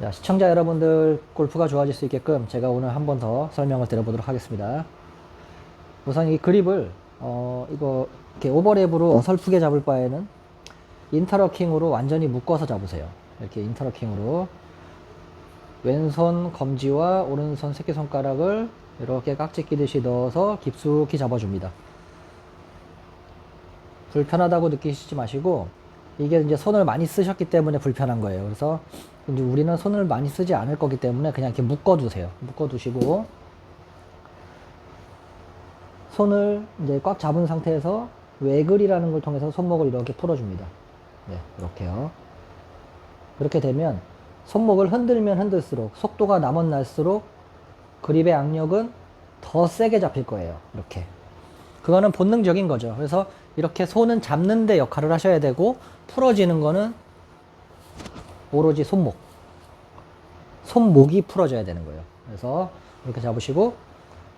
자, 시청자 여러분들 골프가 좋아질 수 있게끔 제가 오늘 한 번 더 설명을 드려보도록 하겠습니다. 우선 이 그립을 어 이거 이렇게 오버랩으로 어설프게 잡을 바에는 인터러킹으로 완전히 묶어서 잡으세요. 이렇게 인터러킹으로 왼손 검지와 오른손 새끼손가락을 이렇게 깍지 끼듯이 넣어서 깊숙이 잡아줍니다. 불편하다고 느끼시지 마시고 이게 이제 손을 많이 쓰셨기 때문에 불편한 거예요. 그래서 이제 우리는 손을 많이 쓰지 않을 거기 때문에 그냥 이렇게 묶어두세요. 묶어두시고 손을 이제 꽉 잡은 상태에서 외글이라는 걸 통해서 손목을 이렇게 풀어줍니다. 네, 이렇게요. 이렇게 되면 손목을 흔들면 흔들수록 속도가 남은 날수록 그립의 악력은 더 세게 잡힐 거예요. 이렇게. 그거는 본능적인 거죠. 그래서 이렇게 손은 잡는 데 역할을 하셔야 되고 풀어지는 거는 오로지 손목. 손목이 풀어져야 되는 거예요. 그래서 이렇게 잡으시고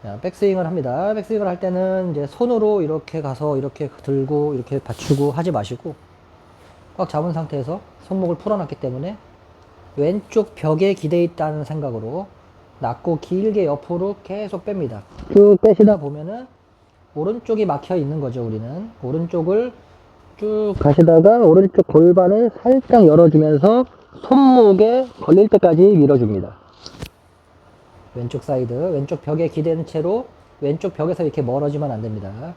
자, 백스윙을 합니다. 백스윙을 할 때는 이제 손으로 이렇게 가서 이렇게 들고 이렇게 받치고 하지 마시고 꽉 잡은 상태에서 손목을 풀어놨기 때문에 왼쪽 벽에 기대 있다는 생각으로 낮고 길게 옆으로 계속 뺍니다. 쭉 빼시다 보면은 오른쪽이 막혀 있는 거죠, 우리는. 오른쪽을 쭉 가시다가 오른쪽 골반을 살짝 열어주면서 손목에 걸릴 때까지 밀어줍니다. 왼쪽 사이드, 왼쪽 벽에 기대는 채로 왼쪽 벽에서 이렇게 멀어지면 안 됩니다.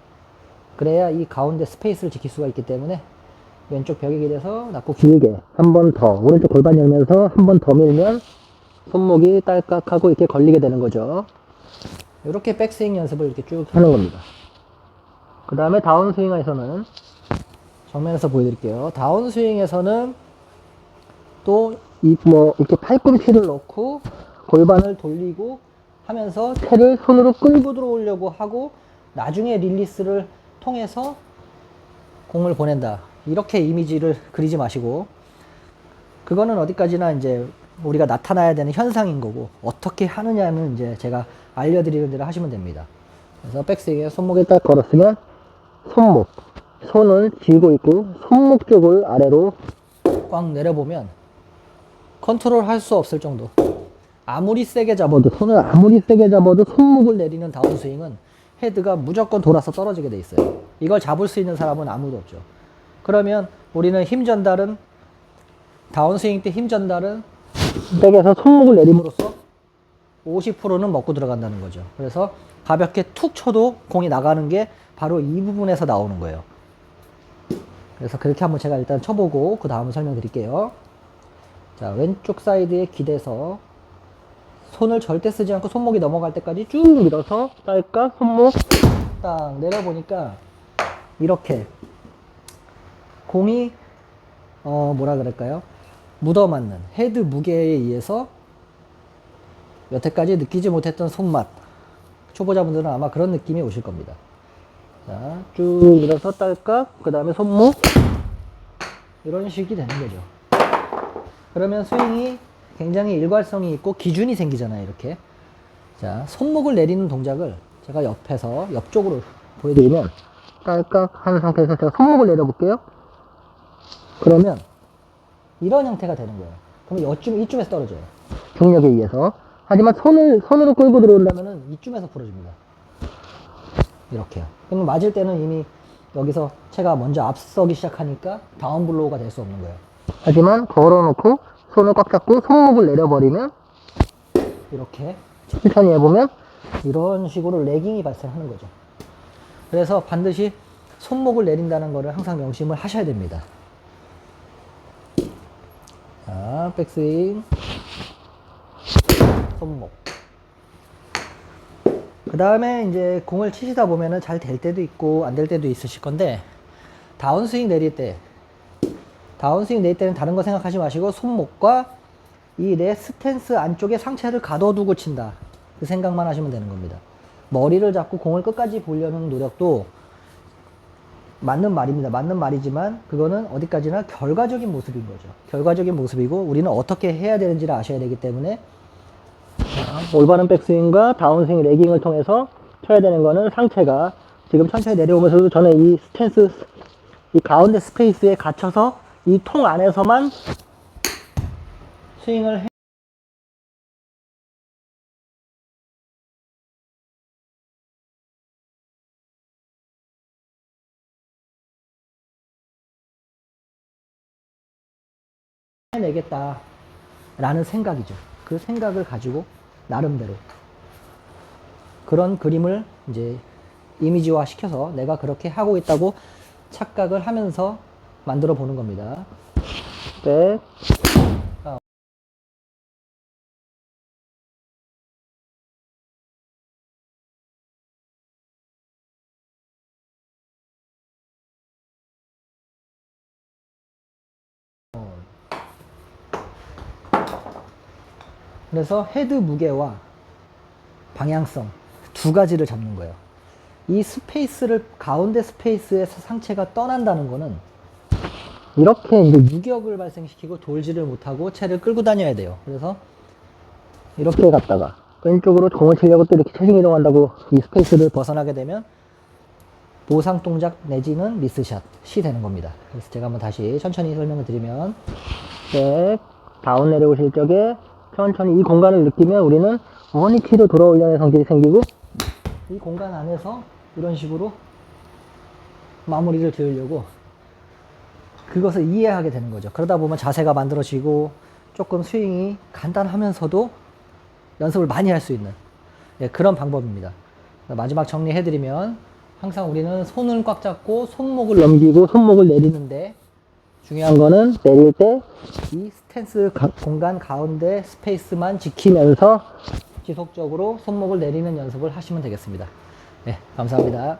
그래야 이 가운데 스페이스를 지킬 수가 있기 때문에 왼쪽 벽에 기대서 낮고 길게 한 번 더 오른쪽 골반 열면서 한 번 더 밀면 손목이 딸깍하고 이렇게 걸리게 되는 거죠. 이렇게 백스윙 연습을 이렇게 쭉 하는 겁니다. 그 다음에 다운스윙에서는 정면에서 보여드릴게요. 다운스윙에서는 또 이 뭐 이렇게 팔꿈치를 넣고 골반을 돌리고 하면서 채를 손으로 끌고 들어오려고 하고 나중에 릴리스를 통해서 공을 보낸다. 이렇게 이미지를 그리지 마시고 그거는 어디까지나 이제 우리가 나타나야 되는 현상인 거고 어떻게 하느냐는 이제 제가 알려드리는 대로 하시면 됩니다. 그래서 백스윙에 손목에 딱 걸었으면 손목. 손을 쥐고 있고 손목 쪽을 아래로 꽉 내려보면 컨트롤 할 수 없을 정도. 아무리 세게 잡아도 손을 아무리 세게 잡아도 손목을 내리는 다운스윙은 헤드가 무조건 돌아서 떨어지게 돼 있어요. 이걸 잡을 수 있는 사람은 아무도 없죠. 그러면 우리는 힘 전달은 다운스윙 때 힘 전달은 백에서 손목을 내림으로써 50%는 먹고 들어간다는 거죠. 그래서 가볍게 툭 쳐도 공이 나가는 게 바로 이 부분에서 나오는 거예요. 그래서 그렇게 한번 제가 일단 쳐보고 그 다음을 설명드릴게요. 자, 왼쪽 사이드에 기대서 손을 절대 쓰지 않고 손목이 넘어갈 때까지 쭉 밀어서 딸깍 손목 딱 내려보니까 이렇게 공이 어 뭐라 그럴까요? 묻어맞는 헤드 무게에 의해서 여태까지 느끼지 못했던 손맛 초보자분들은 아마 그런 느낌이 오실 겁니다. 자, 쭉 밀어서 딸깍, 그 다음에 손목 이런 식이 되는 거죠. 그러면 스윙이 굉장히 일괄성이 있고 기준이 생기잖아요, 이렇게. 자, 손목을 내리는 동작을 제가 옆에서 옆쪽으로 보여드리면 딸깍 하는 상태에서 제가 손목을 내려볼게요. 그러면 이런 형태가 되는 거예요. 그러면 이쯤, 이쯤에서 떨어져요. 중력에 의해서. 하지만 손을, 손으로 끌고 들어오려면은 이쯤에서 풀어줍니다. 이렇게요. 그러면 맞을 때는 이미 여기서 채가 먼저 앞서기 시작하니까 다운 블로우가 될 수 없는 거예요. 하지만 걸어놓고 손을 꽉 잡고 손목을 내려버리면 이렇게 천천히 해보면 이런 식으로 레깅이 발생하는 거죠. 그래서 반드시 손목을 내린다는 것을 항상 명심을 하셔야 됩니다. 자, 백스윙. 손목. 그 다음에 이제 공을 치시다 보면은 잘 될 때도 있고 안 될 때도 있으실 건데, 다운스윙 내릴 때, 다운스윙 내릴 때는 다른 거 생각하지 마시고 손목과 이 내 스탠스 안쪽에 상체를 가둬두고 친다. 그 생각만 하시면 되는 겁니다. 머리를 잡고 공을 끝까지 보려는 노력도 맞는 말입니다. 맞는 말이지만 그거는 어디까지나 결과적인 모습인 거죠. 결과적인 모습이고 우리는 어떻게 해야 되는지를 아셔야 되기 때문에 아, 올바른 백스윙과 다운스윙 레깅을 통해서 쳐야 되는 거는 상체가 지금 천천히 내려오면서도 저는 이 스탠스 이 가운데 스페이스에 갇혀서 이 통 안에서만 스윙을 해 해내겠다라는 생각이죠. 그 생각을 가지고 나름대로 그런 그림을 이제 이미지화 시켜서 내가 그렇게 하고 있다고 착각을 하면서 만들어 보는 겁니다. 백. 그래서 헤드 무게와 방향성 두 가지를 잡는 거예요. 이 스페이스를 가운데 스페이스에서 상체가 떠난다는 거는 이렇게 이제 유격을 발생시키고 돌지를 못하고 채를 끌고 다녀야 돼요. 그래서 이렇게 갔다가 왼쪽으로 공을 치려고 또 이렇게 체중 이동한다고 이 스페이스를 벗어나게 되면 보상 동작 내지는 미스샷이 되는 겁니다. 그래서 제가 한번 다시 천천히 설명을 드리면 백 다운 내려오실 적에 천천히 이 공간을 느끼면 우리는 원위치로 돌아오려는 성질이 생기고 이 공간 안에서 이런 식으로 마무리를 지으려고 그것을 이해하게 되는 거죠. 그러다 보면 자세가 만들어지고 조금 스윙이 간단하면서도 연습을 많이 할 수 있는 예, 그런 방법입니다. 마지막 정리해드리면 항상 우리는 손을 꽉 잡고 손목을 넘기고 손목을 내리는데 중요한 거는 내릴 때 이 스탠스 가- 공간 가운데 스페이스만 지키면서 지속적으로 손목을 내리는 연습을 하시면 되겠습니다. 네, 감사합니다.